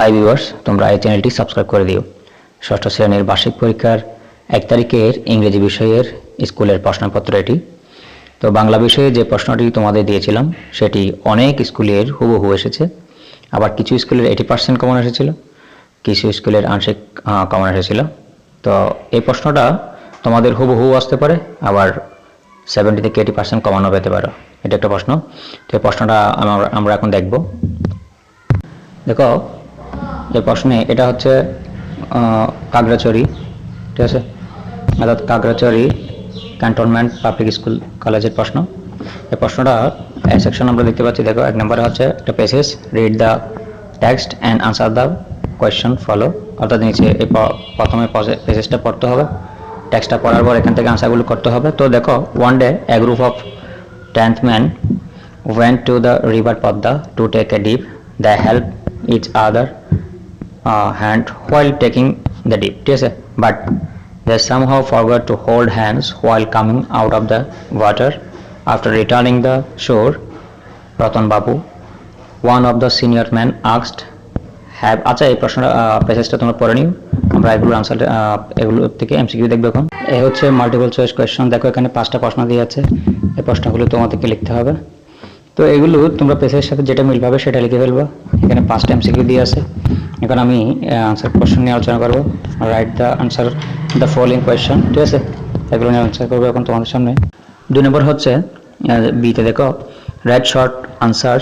Hi viewers তোমরা এই চ্যানেলটি সাবস্ক্রাইব করে দিও। ষষ্ঠ শ্রেণির বার্ষিক পরীক্ষার এক তারিখের ইংরেজি বিষয়ের স্কুলের প্রশ্নপত্র এটি। তো বাংলা বিষয়ে যে প্রশ্নটি তোমাদের দিয়েছিলাম, সেটি অনেক স্কুলের হুবহু এসেছে। আবার কিছু স্কুলের এইটি পার্সেন্ট কমন এসেছিল, কিছু স্কুলের আংশিক কমন এসেছিল। তো এই প্রশ্নটা তোমাদের হুবহু আসতে পারে, আবার সেভেন্টি থেকে এইটি পার্সেন্ট কমানো পেতে পারো। এটা একটা প্রশ্ন। তো এই প্রশ্নটা আমরা আমরা এখন দেখব। দেখো এই প্রশ্নে এটা হচ্ছে কাগড়াচড়ি, ঠিক আছে? অর্থাৎ কাগড়াচড়ি ক্যান্টনমেন্ট পাবলিক স্কুল কলেজের প্রশ্ন। এই প্রশ্নটা সেকশন আমরা দেখতে পাচ্ছি, দেখো, এক নম্বরে হচ্ছে একটা passage read the text and answer the question follow অর্থাৎ নিচে এই প্রথমে পেসেসটা পড়তে হবে। টেক্সটটা পড়ার পর এখান থেকে আনসারগুলো করতে হবে। তো দেখো one day a group of tenth man went to the river Padda to take a dip. They helped each other uh, hand while taking the dip. আছে but they somehow forgot to hold hands while coming out of the water. After returning the shore, Ratan Babu, one of the senior men asked, have আচ্ছা এই প্রশ্নটা প্যাসেজটা তোমরা পড়ে নিও। আমরা এগুলোর answer এগুলো থেকে এমসিকিউ দেখব এখন। এ হচ্ছে মাল্টিপল চয়েস কোয়েশ্চন দেখো এখানে পাঁচটা প্রশ্ন দিয়ে আছে। এই প্রশ্নগুলো তোমাদেরকে লিখতে হবে। তো এগুলো তোমরা পেজের সাথে যেটা মিল পাবে সেটা লিখে ফেলবা। এখানে পাঁচটা এমসিকিউ দিয়ে আছে। এখন আমি আনসার কোশ্চেন নিয়ে আলোচনা করব। Write the answer the following question ঠিক আছে? এগুলো নিয়ে আনসার করব এখন তোমাদের সামনে। দুই নম্বর হচ্ছে বিতে দেখো write short answer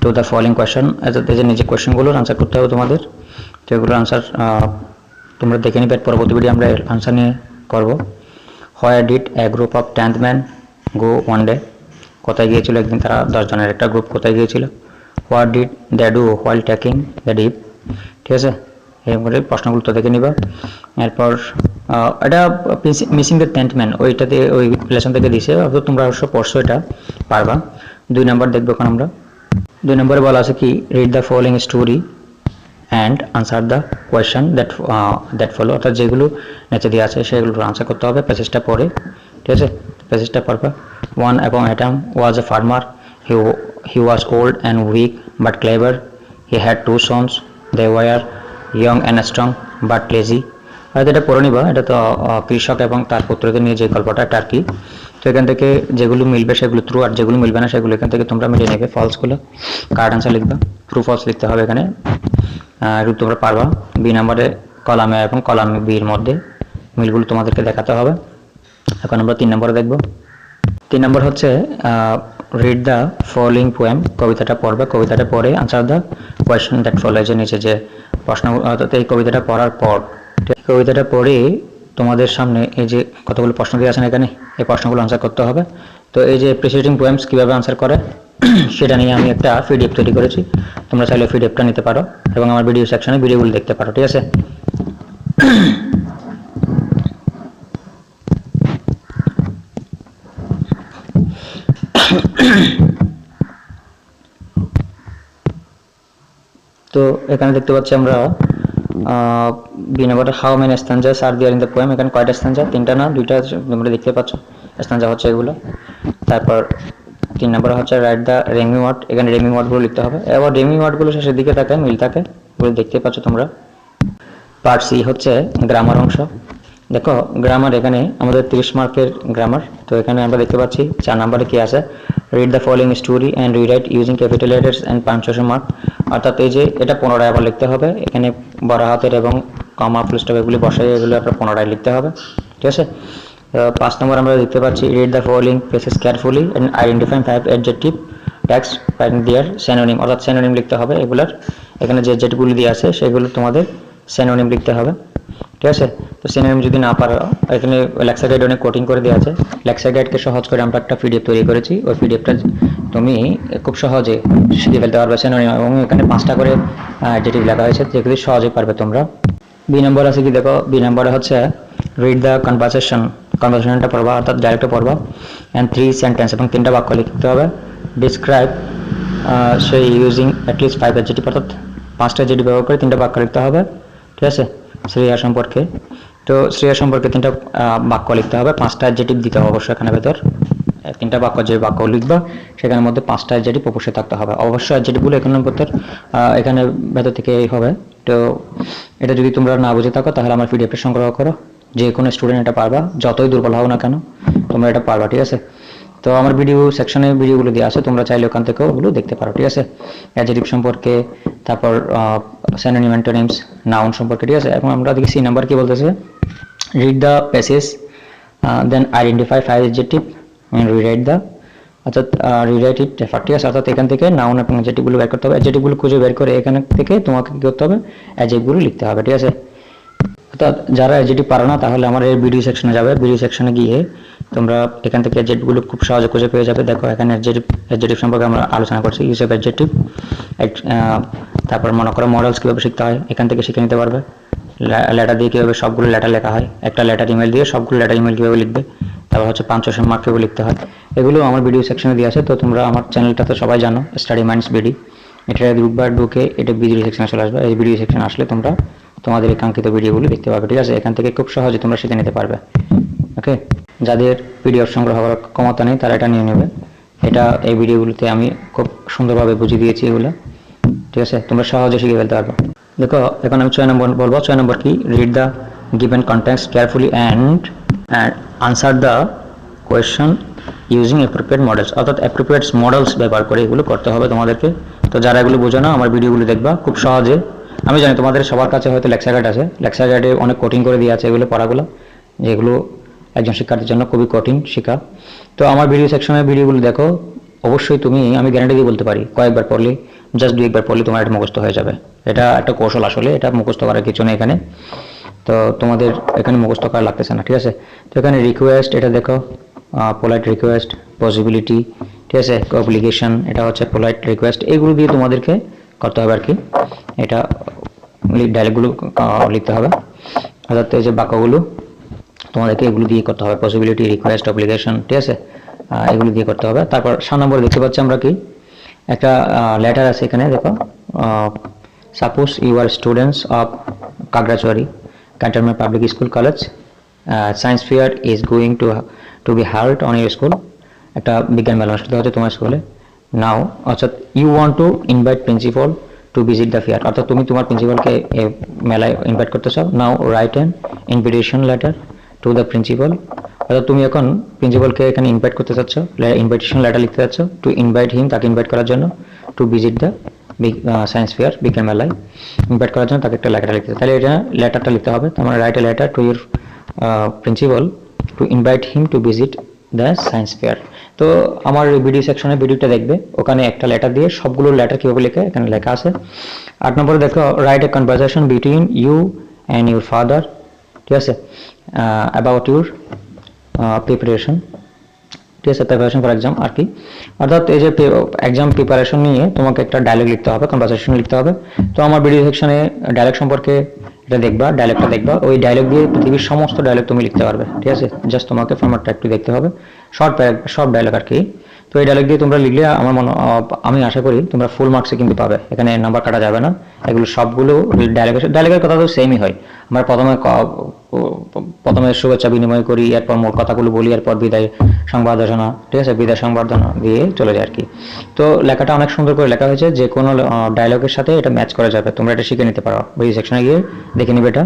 to the following question এই যে নিজে কোয়েশ্চেনগুলোর আনসার করতে হবে তোমাদের। তো এগুলোর আনসার তোমরা দেখে নিবে, পরবর্তী ভিডিও আমরা আনসার নিয়ে করব। Where did a group of tenth man go one day কোথায় গিয়েছিল একদিন তারা? দশজনের একটা গ্রুপ কোথায় গিয়েছিল? What did the do while taking the dip ঠিক আছে? এরকম করে প্রশ্নগুলো তো দেখে নিবা। এরপর এটা মিসিং দ্য টেন্থ ম্যান ওইটাতে ওই লেসন থেকে দিছে। অথবা তোমরা অবশ্য পড়ছো এটা, পারবা। দুই নম্বর দেখব এখন আমরা। দুই নম্বরে বলা আছে কি read the following story and answer the question that that follow অর্থাৎ যেগুলো নেচে দিয়ে আছে সেগুলোর আনসার করতে হবে প্যাসেজটা পড়ে। ঠিক আছে? প্যাসেজটা পড়বা। ওয়ান এবং autumn was a farmer he he was old and weak but clever he had two sons they were young and strong but lazy হয়তো এটা পড়ে নিবা, এটা তো কৃষক এবং তার পুত্রকে নিয়ে যে গল্পটা, এটা আর কি। তো এখান থেকে যেগুলো মিলবে সেগুলো থ্রু আর যেগুলো মিলবে না সেগুলো এখান থেকে তোমরা মিলিয়ে নেবে ফলসগুলো কার্ড আনসার লিখবা। ট্রু ফলস লিখতে হবে এখানে। এগুলো তোমরা পারবা বি নাম্বারে কলামে এবং কলাম বির মধ্যে মিলগুলো তোমাদেরকে দেখাতে হবে। এখন আমরা তিন নম্বরে দেখব। তিন নম্বর হচ্ছে রিড দ্য ফলোইং পোয়েম কবিতাটা পড়বে, কবিতাটা পড়ে answer the question that follow যে নিচে যে প্রশ্ন অর্থাৎ এই কবিতাটা পড়ার পর কবিতাটা পড়ে তোমাদের সামনে এই যে কতগুলো প্রশ্ন দিয়ে আছেন এখানে, এই প্রশ্নগুলো আনসার করতে হবে। তো এই যে অ্যাপ্রিসিয়েটিং পোয়েমস কীভাবে আনসার করে, সেটা নিয়ে আমি একটা পিডিএফ তৈরি করেছি। তোমরা চাইলে পিডিএফটা নিতে পারো এবং আমার ভিডিও সেকশনে ভিডিওগুলো দেখতে পারো, ঠিক আছে তো এখানে দেখতে পাচ্ছি আমরা বিনাবাটা হাউ মেনি স্ট্যান্ডার্স আর দিয়ার ইন দ্য পোয়েম, এখানে কয়টা স্থানজা? তিনটা না? দুইটা তোমরা দেখতে পাচ্ছ? স্থানজা হচ্ছে এগুলো। তারপর তিন নম্বর হচ্ছে রাইট দ্য রেমি ওয়ার্ড এখানে রেমি ওয়ার্ডগুলো লিখতে হবে। এবার রেমি ওয়ার্ডগুলো শেষের দিকে থাকে মিল থাকে, ওগুলো দেখতে পাচ্ছ তোমরা। পার্ট সি হচ্ছে গ্রামার অংশ। দেখো গ্রামার এখানে আমাদের তিরিশ মার্কের গ্রামার তো এখানে আমরা দেখতে পাচ্ছি চার নাম্বারে কি আছে? Read the following story and rewrite using capital letters and punctuation mark অর্থাৎ এই যে এটা পনেরোয় আবার লিখতে হবে, এখানে বড় হাতের এবং কমা ফুল স্টপ এগুলি বসাই এগুলো আপনার পনেরোয় লিখতে হবে, ঠিক আছে? পাঁচ নম্বর আমরা দেখতে পাচ্ছি read the following places carefully and identify five adjectives find their synonym অর্থাৎ স্যানোনিম লিখতে হবে এগুলার। এখানে যে যেটগুলি দিয়ে আছে, সেগুলো তোমাদের স্যানোনিম লিখতে হবে। ঠিক আছে? তো সিনেম যদি না পারো, এখানে লেক্সার গাইড অনেক কোটিং করে দেওয়া আছে। লেক্সার গাইডকে সহজ করে আমরা একটা পিডিএফ তৈরি করেছি। ওই পিডিএফটা তুমি খুব সহজে শিখে ফেলতে পারবে সিনোনিম এবং এখানে পাঁচটা করে যেটি লেখা হয়েছে যেগুলি সহজে পারবে তোমরা। বি নম্বর আছে কি দেখো? বি নম্বরে হচ্ছে রিড দ্য কনভারসেশন কনভারসেশনটা পড়বা, অর্থাৎ ডাইরেক্ট পড়বা। অ্যান্ড থ্রি সেন্টেন্স এবং তিনটা বাক্য লিখতে হবে। ডিসক্রাইব সেই ইউজিং অ্যাটলিস্ট ফাইভ এডজেটিভ অর্থাৎ পাঁচটা যেটি ব্যবহার করে তিনটা বাক্য লিখতে হবে। ঠিক আছে? শ্রেয়া সম্পর্কে। তো শ্রেয়া সম্পর্কে তিনটা বাক্য লিখতে হবে। পাঁচটা অ্যাডজেটিভ দিতে হবে অবশ্যই এখানে ভেতর। তিনটা বাক্য যে বাক্য লিখবা, সেখানের মধ্যে পাঁচটা এজেটিভ অবশ্যই থাকতে হবে। অবশ্যই এজেটিভগুলো এখানে মধ্যে এখানে ভেতর থেকে হবে। তো এটা যদি তোমরা না বুঝে থাকো, তাহলে আমার পিডিএফটা সংগ্রহ করো। যে কোনো স্টুডেন্ট এটা পারবা, যতই দুর্বল হও না কেন, তোমরা এটা পারবা, ঠিক আছে? তো আমার ভিডিও সেকশনে ভিডিওগুলো দেওয়া আছে তোমরা চাইলে ওখান থেকেও ওগুলো দেখতে পারো, ঠিক আছে? অ্যাডজেটিভ সম্পর্কে, তারপর স্যানোনিম নাউন সম্পর্কে, ঠিক আছে? এখন আমরা দেখি সি নাম্বার কি বলতেছে। Read the passage then identify five adjective rewrite the অর্থাৎ রিরাইট ইট রেফার ঠিক আছে? অর্থাৎ এখান থেকে নাউন এবং অ্যাডজেটিভগুলো বের করতে হবে। অ্যাডজেটিভগুলো খুঁজে বের করে এখান থেকে তোমাকে কী করতে হবে? অ্যাডজেক্টগুলো লিখতে হবে, ঠিক আছে? অর্থাৎ যারা এজেটি পারো না, তাহলে আমার এই ভিডিও সেকশনে যাবে। ভিডিও সেকশনে গিয়ে তোমরা এখান থেকে এজেটগুলো খুব সহজে খুঁজে পেয়ে যাবে। দেখো, এখানে এজেটিভ এজেটিভ সম্পর্কে আমরা আলোচনা করছি। ইউজ অফ এজেটিভ তারপর মনে করো মডেলস কীভাবে শিখতে হয়, এখান থেকে শিখে নিতে পারবে। লেটার দিয়ে কীভাবে সবগুলো লেটার লেখা হয়, একটা লেটার ইমেল দিয়ে সবগুলো লেটার ইমেল কীভাবে লিখবে, তারপর হচ্ছে পাঞ্চশন মার্ক কীভাবে লিখতে হয়। এগুলো আমার ভিডিও সেকশনে দিয়ে আছে, তো তোমরা আমার চ্যানেলটা তো সবাই জানো স্টাডি মাইন্ডস বিডি এটা গ্রুপবার ঢুকে এটা ভিডিও সেকশনে চলে আসবে। এই ভিডিও সেকশন আসলে তোমরা তোমাদের এই কাঙ্ক্ষিত ভিডিওগুলো দেখতে পাবে, ঠিক আছে? এখান থেকে খুব সহজে তোমরা শিখে নিতে পারবে, ওকে? যাদের পিডিএফ সংগ্রহ করার ক্ষমতা নেই, তারা এটা নিয়ে নেবে। এটা, এই ভিডিওগুলোতে আমি খুব সুন্দরভাবে বুঝিয়ে দিয়েছি এগুলো, ঠিক আছে? তোমরা সহজে শিখে ফেলতে পারবে। দেখো, এখন আমি ছয় নম্বর বলব। ছয় নম্বর কি? Read the given contents carefully and and answer the question using appropriate modals অর্থাৎ অ্যাপ্রোপ্রিয়েট মডেলস ব্যবহার করে এগুলো করতে হবে তোমাদেরকে। তো যারা এগুলো বোঝো না, আমার ভিডিওগুলো দেখবা, খুব সহজে আমি জানি তোমাদের সবার কাছে হয়তো লেকচার গাইড আছে। লেকচার গাইডে অনেক কঠিন করে দিয়ে আছে এগুলো, পড়াগুলো, যেগুলো একজন শিক্ষার্থীর জন্য খুবই কঠিন শেখা তো আমার ভিডিও সেকশনের ভিডিওগুলো দেখো। অবশ্যই তুমি, আমি গ্যারান্টি দিয়ে বলতে পারি, কয়েকবার পড়লে জাস্ট দু একবার পড়লে তোমার এটা মুখস্থ হয়ে যাবে। এটা একটা কৌশল আসলে, এটা মুখস্থ করার কিছু নেই এখানে। তো তোমাদের এখানে মুখস্থ করা লাগতেছে না, ঠিক আছে? তো এখানে রিকোয়েস্ট এটা দেখো পোলাইট রিকোয়েস্ট পসিবিলিটি ঠিক আছে? অব্লিগেশন এটা হচ্ছে পোলাইট রিকোয়েস্ট এগুলো দিয়ে তোমাদেরকে করতে হবে আর কি। এটা ডায়লগুলো লিখতে হবে। অর্থাৎ এই যে বাক্যগুলো, তোমাদেরকে এগুলো দিয়ে করতে হবে। পসিবিলিটি রিকোয়েস্ট অব্লিগেশন ঠিক আছে? এগুলো দিয়ে করতে হবে। তারপর সাত নম্বরে দেখতে পাচ্ছি আমরা কি? একটা লেটার আছে এখানে, দেখো। Suppose you are students of Khagrachari cantonment public school college science fair is going to to be held on your school একটা বিজ্ঞান মেলা অনুষ্ঠিত হচ্ছে তোমার স্কুলে নাও অর্থাৎ you want to invite principal to visit the fair অর্থাৎ তুমি তোমার প্রিন্সিপালকে মেলায় ইনভাইট করতে চাও now write an invitation letter to the principal অর্থাৎ তুমি এখন প্রিন্সিপালকে এখানে ইনভাইট করতে চাচ্ছ ইনভাইটেশন লেটার লিখতে চাচ্ছ টু ইনভাইট হিম তাকে ইনভাইট করার জন্য to visit the science fair বিজ্ঞান মেলায় ইনভাইট করার জন্য তাকে একটা লেটার লিখতে তাহলে এটা লেটারটা লিখতে হবে। তার মানে write a letter to your principal to invite him to visit the science fair তো আমার ভিডিও সেকশনে ভিডিওটা দেখবে। ওখানে একটা লেটার দিয়ে সবগুলো লেটার কীভাবে লেখে, এখানে লেখা আছে। আট নম্বরে দেখো write a conversation between you and your father ঠিক আছে? অ্যাবাউট ইউর প্রিপারেশন ঠিক আছে? প্রিপারেশন ফর এক্সাম আর কি। অর্থাৎ এই যে এক্সাম প্রিপারেশন নিয়ে তোমাকে একটা ডায়লগ লিখতে হবে কনভারসেশন লিখতে হবে। তো আমার ভিডিও সেকশনে ডায়লগ সম্পর্কে এটা দেখবা ডায়লগটা দেখবা, ওই ডায়লগ দিয়ে পৃথিবীর সমস্ত ডায়লগ তুমি লিখতে পারবে, ঠিক আছে? জাস্ট তোমাকে ফর্মাটটা একটু দেখতে হবে। শর্ট সব ডায়লগ আর কি। তো এই ডায়লগ দিয়ে তোমরা লিখলে আমার মনে আমি আশা করি তোমরা ফুল মার্কসে কিন্তু পাবে। এখানে নাম্বার কাটা যাবে না। এগুলো সবগুলো ডায়লগের ডায়লগের কথা তো সেমই হয়। আমরা প্রথমে প্রথমে শুভেচ্ছা বিনিময় করি, এরপর মোট কথাগুলো বলি, এরপর বিদায় সংবর্ধনা ঠিক আছে? বিদায় সংবর্ধনা দিয়ে চলে যায় আর কি তো লেখাটা অনেক সুন্দর করে লেখা হয়েছে, যে কোনো ডায়লগের সাথে এটা ম্যাচ করা যাবে। তোমরা এটা শিখে নিতে পারো। ওই সেকশনে গিয়ে দেখে নিবে এটা।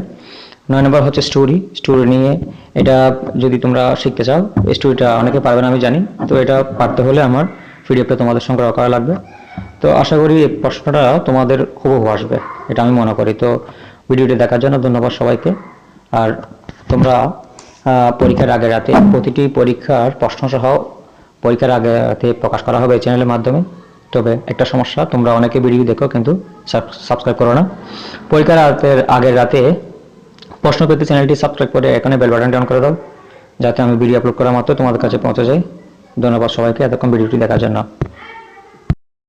নয় নম্বর হচ্ছে স্টোরি স্টোরি নিয়ে এটা যদি তোমরা শিখতে চাও স্টোরিটা অনেকে পারবে না, আমি জানি। তো এটা পারতে হলে আমার পিডিএফটা তোমাদের সংগ্রহ করা লাগবে। তো আশা করি এই প্রশ্নটা তোমাদের খুব আসবে, এটা আমি মনে করি। তো ভিডিওটি দেখার জন্য ধন্যবাদ সবাইকে। আর তোমরা পরীক্ষার আগে রাতে প্রতিটি পরীক্ষার প্রশ্নসহ পরীক্ষার আগে রাতে প্রকাশ করা হবে এই চ্যানেলের মাধ্যমে। তবে একটা সমস্যা, তোমরা অনেকে ভিডিও দেখো কিন্তু সাবস্ক্রাইব করো না। পরীক্ষার রাতের আগের রাতে প্রশ্ন পেতে চ্যানেলটি সাবস্ক্রাইব করে এখানে বেল বাটনটি অন করে দাও, যাতে আমি ভিডিও আপলোড করা মাত্র তোমাদের কাছে পৌঁছে যায় ধন্যবাদ সবাইকে, এতক্ষণ ভিডিওটি দেখার জন্য।